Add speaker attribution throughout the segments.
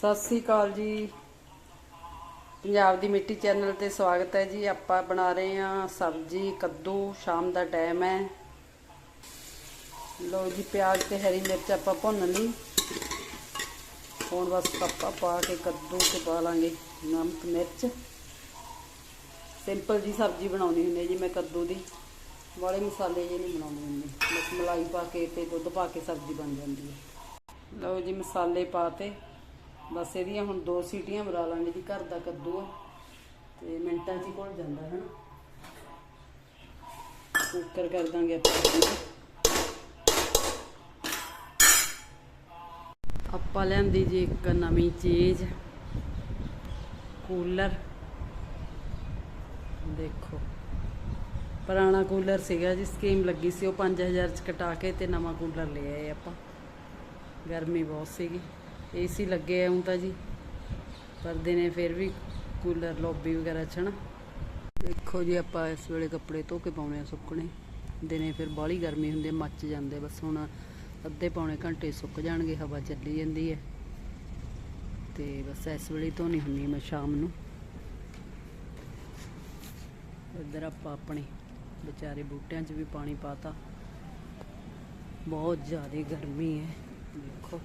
Speaker 1: ਸਤਿ ਸ੍ਰੀ ਅਕਾਲ ਜੀ। ਪੰਜਾਬ ਦੀ ਮਿੱਟੀ ਚੈਨਲ ਤੇ ਸਵਾਗਤ ਹੈ ਜੀ। ਆਪਾਂ ਬਣਾ ਰਹੇ ਹਾਂ ਸਬਜ਼ੀ, ਕੱਦੂ, ਸ਼ਾਮ ਦਾ ਟਾਈਮ ਹੈ। ਲੋ ਜੀ, ਪਿਆਜ਼ ਤੇ ਹਰੀ ਮਿਰਚ ਆਪਾਂ ਭੁੰਨ ਲਈ। ਹੁਣ ਬਸ ਕੱਪਾ ਪਾ ਕੇ ਕੱਦੂ ਤੇ ਪਾ ਲਾਂਗੇ ਨਮਕ, ਮਿਰਚ। ਸਿੰਪਲ ਜੀ ਸਬਜ਼ੀ ਬਣਾਉਣੀ ਹੁੰਦੀ ਜੀ ਮੈਂ ਕੱਦੂ ਦੀ। ਵਾਲੇ ਮਸਾਲੇ ਜੇ ਨਹੀਂ ਬਣਾਉਂਦੀ ਹੁੰਦੀ। ਬਸ ਮਲਾਈ ਪਾ ਕੇ ਤੇ ਦੁੱਧ ਪਾ ਕੇ ਸਬਜ਼ੀ ਬਣ ਜਾਂਦੀ ਹੈ। ਲਓ ਜੀ, ਮਸਾਲੇ ਪਾਤੇ ਬਸ ਇਹਦੀਆਂ ਹੁਣ ਦੋ ਸੀਟੀਆਂ ਮਰਾ ਲਾਂਗੇ ਜੀ, ਘਰ ਦਾ ਕੱਦੂ ਆ, ਤੇ ਮਿੰਟਾਂ 'ਚ ਹੀ ਘੁਲ ਜਾਂਦਾ ਹੈ ਨਾ ਕੁੱਕਰ ਕਰ ਦਾਂਗੇ ਆਪਾਂ ਆਪਾਂ ਲੈਂਦੀ ਜੀ ਇੱਕ ਨਵੀਂ ਚੀਜ਼, ਕੂਲਰ। ਦੇਖੋ, ਪੁਰਾਣਾ ਕੂਲਰ ਸੀਗਾ ਜੀ, ਸਕੀਮ ਲੱਗੀ ਸੀ ਉਹ 5000 ਚ ਕਟਾ ਕੇ ਤੇ ਨਵਾਂ ਕੂਲਰ ਲੈ ਆਏ ਆਪਾਂ। ਗਰਮੀ ਬਹੁਤ ਸੀਗੀ। ਏਸੀ ਲੱਗੇ ਆ ਹੁਣ ਤਾਂ ਜੀ। ਪਰ ਦਿਨੇ ਫਿਰ ਵੀ ਕੂਲਰ ਲੌਬੀ ਵਗੈਰਾ ਚ ਨਾ ਦੇਖੋ ਜੀ ਆਪਾਂ ਇਸ ਵੇਲੇ ਕੱਪੜੇ ਧੋ ਕੇ ਪਾਉਣੇ ਆ ਸੁੱਕਣੇ। ਦਿਨੇ ਫਿਰ ਬਾਹਲੀ ਗਰਮੀ ਹੁੰਦੀ ਹੈ, ਮੱਚ ਜਾਂਦੇ ਬਸ ਹੁਣ ਅੱਧੇ ਪੌਣੇ ਘੰਟੇ ਸੁੱਕ ਜਾਣਗੇ ਹਵਾ ਚੱਲੀ ਜਾਂਦੀ ਹੈ ਤੇ ਬਸ ਇਸ ਵੇਲੇ ਧੋਣੀ ਹੁੰਦੀ ਮੈਂ ਸ਼ਾਮ ਨੂੰ। ਇੱਧਰ ਆਪਾਂ ਆਪਣੇ ਵਿਚਾਰੇ ਬੂਟਿਆਂ 'ਚ ਵੀ ਪਾਣੀ ਪਾਤਾ। ਬਹੁਤ ਜ਼ਿਆਦਾ ਗਰਮੀ ਹੈ ਦੇਖੋ।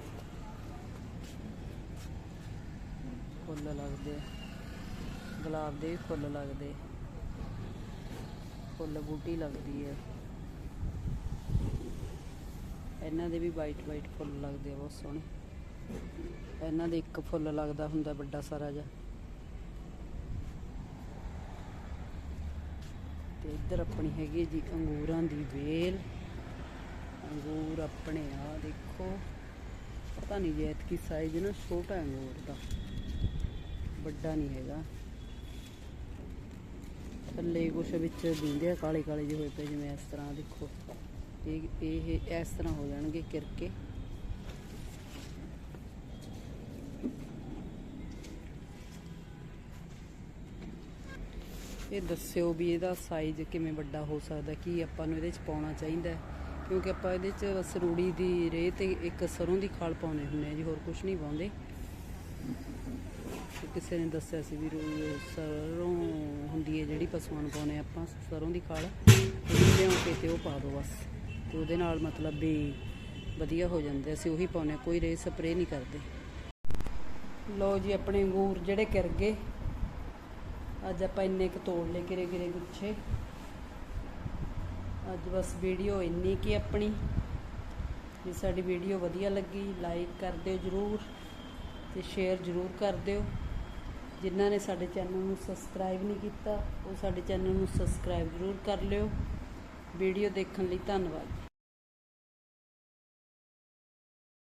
Speaker 1: ਫੁੱਲ ਲੱਗਦੇ ਗੁਲਾਬ ਦੇ ਵੀ ਫੁੱਲ ਲੱਗਦੇ ਫੁੱਲ ਬੂਟੀ ਲੱਗਦੀ ਹੈ ਇਹਨਾਂ ਦੇ ਵੀ ਵਾਈਟ ਵਾਈਟ ਫੁੱਲ ਲੱਗਦੇ ਆ, ਬਹੁਤ ਸੋਹਣੇ। ਇਹਨਾਂ ਦੇ ਇੱਕ ਫੁੱਲ ਲੱਗਦਾ ਹੁੰਦਾ ਵੱਡਾ ਸਾਰਾ ਜਿਹਾ। ਤੇ ਇੱਧਰ ਆਪਣੀ ਹੈਗੀ ਜੀ ਅੰਗੂਰਾਂ ਦੀ ਵੇਲ। ਅੰਗੂਰ ਆਪਣੇ ਆ ਦੇਖੋ। ਪਤਾ ਨਹੀਂ ਜੇ ਇਤਕੀ ਸਾਈਜ਼ ਨਾ ਛੋਟਾ ਅੰਗੂਰ ਦਾ। ਵੱਡਾ ਨਹੀਂ ਹੈਗਾ। ਥੱਲੇ ਕੁਛ ਵਿੱਚ ਦਿੰਦੇ ਆ ਕਾਲੇ ਕਾਲੇ ਜਿਹੇ ਹੋਏ ਪਏ ਜਿਵੇਂ ਇਸ ਤਰ੍ਹਾਂ ਦੇਖੋ। ਇਹ ਇਹ, ਇਸ ਤਰ੍ਹਾਂ ਹੋ ਜਾਣਗੇ ਕਿਰਕੇ। ਇਹ ਦੱਸਿਓ ਵੀ ਇਹਦਾ ਸਾਈਜ਼ ਕਿਵੇਂ ਵੱਡਾ ਹੋ ਸਕਦਾ, ਕੀ ਆਪਾਂ ਨੂੰ ਇਹਦੇ ਚ ਪਾਉਣਾ ਚਾਹੀਦਾ ਕਿਉਂਕਿ ਆਪਾਂ ਇਹਦੇ ਚ ਬਸ ਰੂੜੀ ਦੀ ਰੇਹ ਤੇ ਇੱਕ ਸਰੋਂ ਦੀ ਖਾਲ ਪਾਉਣੇ ਹੁੰਦੇ ਆ ਜੀ, ਹੋਰ ਕੁਝ ਨਹੀਂ ਪਾਉਂਦੇ। ਕਿਸੇ ਨੇ ਦੱਸਿਆ ਸੀ ਵੀ ਸਰੋਂ ਹੁੰਦੀ ਹੈ ਜਿਹੜੀ ਪਸ਼ੂਆਂ ਨੂੰ ਪਾਉਨੇ ਆਪਾਂ, ਸਰੋਂ ਦੀ ਖਾਲ। ਉਹ ਲਿਆਉ ਕੇ ਤੇ ਉਹ ਪਾ ਦੋ ਬਸ। ਤੇ ਉਹਦੇ ਨਾਲ ਮਤਲਬ ਵੀ ਵਧੀਆ ਹੋ ਜਾਂਦੇ ਅਸੀਂ ਉਹੀ ਪਾਉਨੇ ਕੋਈ ਰੇ ਸਪਰੇ ਨਹੀਂ ਕਰਦੇ। ਲੋ ਜੀ, ਆਪਣੇ ਅੰਗੂਰ ਜਿਹੜੇ ਕਿਰ ਗਏ। ਅੱਜ ਆਪਾਂ ਇੰਨੇ ਕੁ ਤੋੜ ਲਏ ਕਿਰੇ ਕਿਰੇ ਗੁੱਛੇ। ਅੱਜ ਬਸ ਵੀਡੀਓ ਇੰਨੀ ਕੀ ਆਪਣੀ। ਜੇ ਸਾਡੀ ਵੀਡੀਓ ਵਧੀਆ ਲੱਗੀ ਲਾਈਕ ਕਰ ਦਿਓ ਜਰੂਰ। ਤੇ ਸ਼ੇਅਰ ਜਰੂਰ ਕਰ ਦਿਓ। ਜਿਨ੍ਹਾਂ ਨੇ ਸਾਡੇ ਚੈਨਲ ਨੂੰ ਸਬਸਕ੍ਰਾਈਬ ਨਹੀਂ ਕੀਤਾ, ਉਹ ਸਾਡੇ ਚੈਨਲ ਨੂੰ ਸਬਸਕ੍ਰਾਈਬ ਜਰੂਰ ਕਰ ਲਿਓ। ਵੀਡੀਓ ਦੇਖਣ ਲਈ ਧੰਨਵਾਦ।